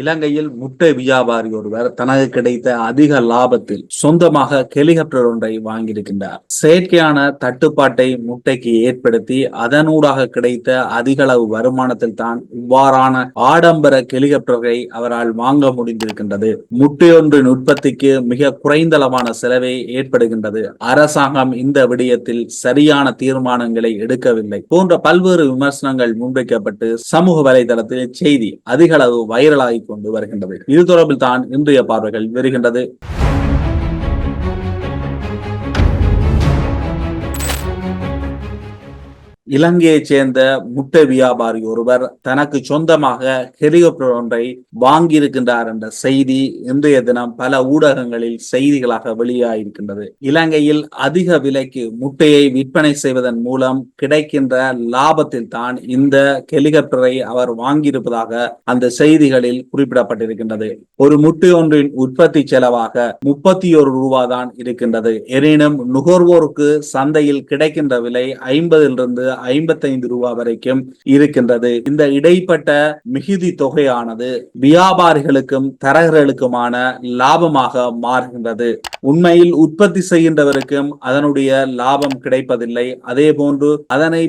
இலங்கையில் முட்டை வியாபாரி ஒருவர் தனக்கு கிடைத்த அதிக லாபத்தில் சொந்தமாக ஹெலிகாப்டர் ஒன்றை வாங்கியிருக்கின்றார். செயற்கையான தட்டுப்பாட்டை முட்டைக்கு ஏற்படுத்தி அதனூடாக கிடைத்த அதிக அளவு வருமானத்தில் தான் இவ்வாறான ஆடம்பர ஹெலிகாப்டரை அவரால் வாங்க முடிந்திருக்கின்றது. முட்டையொன்றின் உற்பத்திக்கு மிக குறைந்தளவான செலவை ஏற்படுகின்றது. அரசாங்கம் இந்த விடயத்தில் சரியான தீர்மானங்களை எடுக்கவில்லை. போன்ற பல்வேறு விமர்சனங்கள் முன்வைக்கப்பட்டு சமூக வலைதளத்தில் செய்தி அதிக அளவு வைரலாகி கொண்டு வருகின்றது இது தொடர்பில் தான் இன்றைய பார்வைகள் வருகின்றது. இலங்கையைச் சேர்ந்த முட்டை வியாபாரி ஒருவர் தனக்கு சொந்தமாக ஹெலிகாப்டர் ஒன்றை வாங்கியிருக்கின்றார் என்ற செய்தி இன்றைய தினம் பல ஊடகங்களில் செய்திகளாக வெளியாகியிருக்கின்றது. இலங்கையில் அதிக விலைக்கு முட்டையை விற்பனை செய்வதன் மூலம் கிடைக்கின்ற லாபத்தில் தான் இந்த ஹெலிகாப்டரை அவர் வாங்கியிருப்பதாக அந்த செய்திகளில் குறிப்பிடப்பட்டிருக்கின்றது. ஒரு முட்டை ஒன்றின் உற்பத்தி செலவாக முப்பத்தி ஒரு ரூபா தான் இருக்கின்றது. எனினும் நுகர்வோருக்கு சந்தையில் கிடைக்கின்ற விலை ஐம்பதிலிருந்து ஐம்பத்தைந்து ரூபாய் வரைக்கும் இருக்கின்றது. இந்த இடைப்பட்ட மிகுதி தொகையானது வியாபாரிகளுக்கும் தரகர்களுக்குமான லாபமாக மாறுகின்றது. உண்மையில் உற்பத்தி செய்கின்றவருக்கும் அதனுடைய லாபம் கிடைப்பதில்லை. அதே போன்று அதனை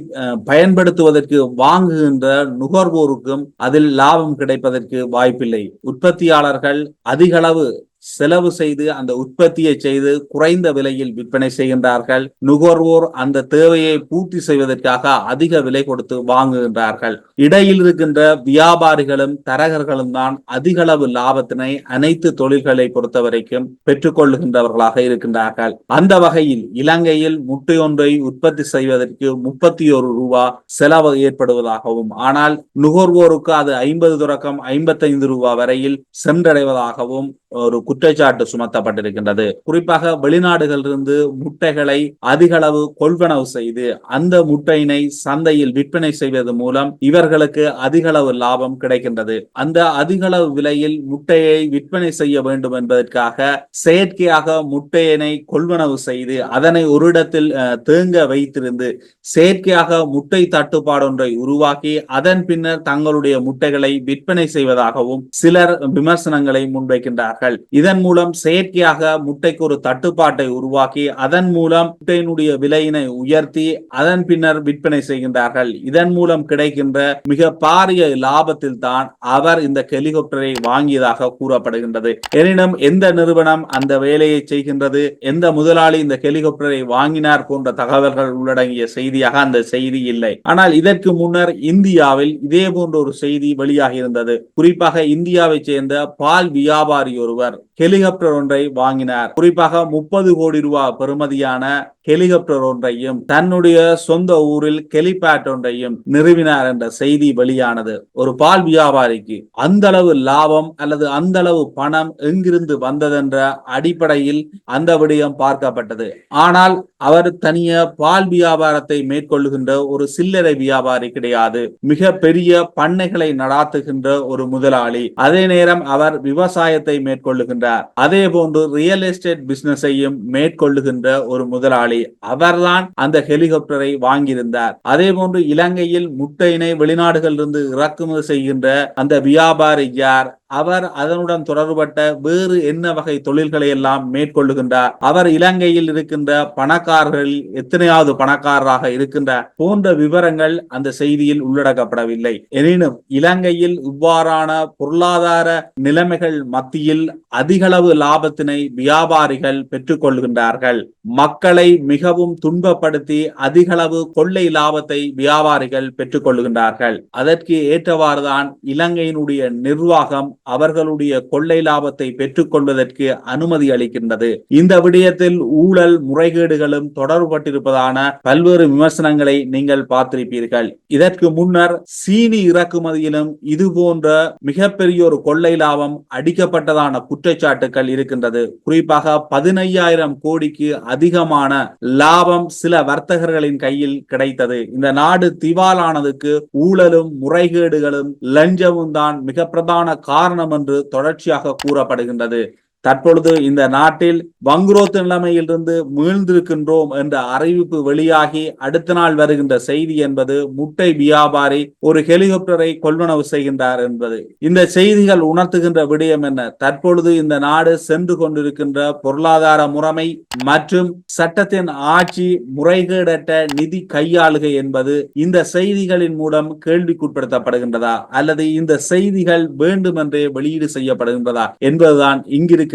பயன்படுத்துவதற்கு வாங்குகின்ற நுகர்வோருக்கும் அதில் லாபம் கிடைப்பதற்கு வாய்ப்பில்லை. உற்பத்தியாளர்கள் அதிகளவு செலவு செய்து அந்த உற்பத்தியை செய்து குறைந்த விலையில் விற்பனை செய்கின்றார்கள். நுகர்வோர் அந்த தேவையை பூர்த்தி செய்வதற்காக அதிக விலை கொடுத்து வாங்குகின்றார்கள். இடையில் இருக்கின்ற வியாபாரிகளும் தரகர்களும் தான் அதிகளவு லாபத்தினை அனைத்து தொழில்களை பொறுத்த வரைக்கும் பெற்றுக்கொள்ளுகின்றவர்களாக இருக்கின்றார்கள். அந்த வகையில் இலங்கையில் முட்டையொன்றை உற்பத்தி செய்வதற்கு முப்பத்தி ஒரு ரூபா செலவு ஏற்படுவதாகவும் ஆனால் நுகர்வோருக்கு அது ஐம்பது தொடக்கம் ஐம்பத்தைந்து ரூபாய் வரையில் சென்றடைவதாகவும் ஒரு குற்றச்சாட்டு சுமத்தப்பட்டிருக்கின்றது. குறிப்பாக வெளிநாடுகளிலிருந்து முட்டைகளை அதிக அளவு கொள்வனவு செய்து அந்த முட்டையினை சந்தையில் விற்பனை செய்வது மூலம் இவர்களுக்கு அதிக அளவு லாபம் கிடைக்கின்றது. அந்த அதிக அளவு விலையில் முட்டையை விற்பனை செய்ய வேண்டும் என்பதற்காக செயற்கையாக முட்டையினை கொள்வனவு செய்து அதனை ஒரு இடத்தில் தேங்க வைத்திருந்து செயற்கையாக முட்டை தட்டுப்பாடு ஒன்றை உருவாக்கி அதன் பின்னர் தங்களுடைய முட்டைகளை விற்பனை செய்வதாகவும் சிலர் விமர்சனங்களை முன்வைக்கின்றார்கள். இதன் மூலம் செயற்கையாக முட்டைக்கு ஒரு தட்டுப்பாட்டை உருவாக்கி அதன் மூலம் முட்டையினுடைய விலையினை உயர்த்தி அதன் பின்னர் விற்பனை செய்கின்றார்கள். இதன் மூலம் கிடைக்கின்ற மிக பாரிய லாபத்தில் தான் அவர் இந்த ஹெலிகாப்டரை வாங்கியதாக கூறப்படுகின்றது. எனினும் எந்த நிறுவனம் அந்த வேலையை செய்கின்றது? எந்த முதலாளி இந்த ஹெலிகாப்டரை வாங்கினார் போன்ற தகவல்கள் உள்ளடங்கிய செய்தியாக அந்த செய்தி இல்லை. ஆனால் இதற்கு முன்னர் இந்தியாவில் இதே போன்ற ஒரு செய்தி வெளியாகி இருந்தது. குறிப்பாக இந்தியாவை சேர்ந்த பால் வியாபாரி ஒருவர் ஹெலிகாப்டர் ஒன்றை வாங்கினார். குறிப்பாக முப்பது கோடி ரூபாய் பெறுமதியான ஹெலிகாப்டர் ஒன்றையும் தன்னுடைய சொந்த ஊரில் ஹெலிபேட் ஒன்றையும் நிறுவினார் என்ற செய்தி வெளியானது. ஒரு பால் வியாபாரிக்கு அந்த அளவு லாபம் அல்லது அந்த அளவு பணம் எங்கிருந்து வந்ததென்ற அடிப்படையில் அந்த விடயம் பார்க்கப்பட்டது. ஆனால் அவர் தனிய பால் வியாபாரத்தை மேற்கொள்ளுகின்ற ஒரு சில்லறை வியாபாரி கிடையாது. மிக பெரிய பண்ணைகளை நடாத்துகின்ற ஒரு முதலாளி. அதே நேரம் அவர் விவசாயத்தை மேற்கொள்ளுகின்ற மேற்கொள்ளுகின்றார் அதே போன்று ரியல் எஸ்டேட் பிசினஸையும் மேற்கொள்ளுகின்ற ஒரு முதலாளி அவர்தான் அந்த ஹெலிகாப்டரை வாங்கியிருந்தார். அதே போன்று இலங்கையில் முட்டையினை வெளிநாடுகளிலிருந்து இறக்குமதி செய்கின்ற அந்த வியாபாரி யார்? அவர் அதனுடன் தொடர்பட்ட வேறு என்ன வகை தொழில்களை எல்லாம் மேற்கொள்ளுகின்றார்? அவர் இலங்கையில் இருக்கின்ற பணக்காரர்களில் எத்தனையாவது பணக்காரராக இருக்கின்றார் போன்ற விவரங்கள் அந்த செய்தியில் உள்ளடக்கப்படவில்லை. எனினும் இலங்கையில் இவ்வாறான பொருளாதார நிலைமைகள் மத்தியில் அதிகளவு லாபத்தினை வியாபாரிகள் பெற்றுக் கொள்கின்றார்கள் மக்களை மிகவும் துன்பப்படுத்தி அதிகளவு கொள்ளை லாபத்தை வியாபாரிகள் பெற்றுக் கொள்கின்றார்கள் அதற்கு ஏற்றவாறுதான் இலங்கையினுடைய நிர்வாகம் அவர்களுடைய கொள்ளை லாபத்தை பெற்றுக் கொள்வதற்கு அனுமதி அளிக்கின்றது. இந்த விடயத்தில் ஊழல் முறைகேடுகளும் தொடர்புபட்டிருப்பதான பல்வேறு விமர்சனங்களை நீங்கள் பார்த்திருப்பீர்கள். இதற்கு முன்னர் சீனி இறக்குமதியிலும் இது போன்ற மிகப்பெரிய ஒரு கொள்ளை லாபம் அடிக்கப்பட்டதான குற்றச்சாட்டுகள் இருக்கின்றது. குறிப்பாக பதினையாயிரம் கோடிக்கு அதிகமான லாபம் சில வர்த்தகர்களின் கையில் கிடைத்தது. இந்த நாடு திவாலானதுக்கு ஊழலும் முறைகேடுகளும் லஞ்சமும் தான் மிக பிரதான காரணம் என்று தொடர்ச்சியாக கூறப்படுகின்றது. தற்பொழுது இந்த நாட்டில் வங்குரோத்து நிலைமையிலிருந்து மீழ்ந்திருக்கின்றோம் என்ற அறிவிப்பு வெளியாகி அடுத்த நாள் வருகின்ற செய்தி என்பது முட்டை வியாபாரி ஒரு ஹெலிகாப்டரை கொள்வனவு செய்கின்றார் என்பது. இந்த செய்திகள் உணர்த்துகின்ற விடயம் என்ன? தற்பொழுது இந்த நாடு சென்று கொண்டிருக்கின்ற பொருளாதார முறைமை மற்றும் சட்டத்தின் ஆட்சி முறைகேடற்ற நிதி கையாளுகை என்பது இந்த செய்திகளின் மூலம் கேள்விக்குட்படுத்தப்படுகின்றதா? அல்லது இந்த செய்திகள் வேண்டுமென்றே வெளியீடு செய்யப்படுகின்றதா? என்பதுதான்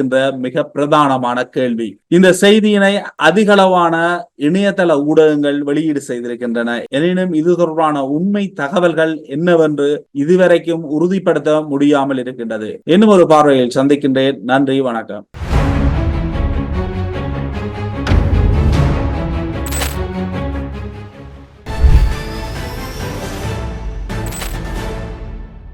இருக்கின்ற மிக பிரதானமான கேள்வி. இந்த செய்தியினை அதிகளவான இணையதள ஊடகங்கள் வெளியீடு செய்திருக்கின்றன. எனினும் இது தொடர்பான உண்மை தகவல்கள் என்னவென்று இதுவரைக்கும் உறுதிப்படுத்த முடியாமல் இருக்கின்றது. இன்னும் ஒரு பார்வையில் சந்திக்கின்றேன். நன்றி வணக்கம்.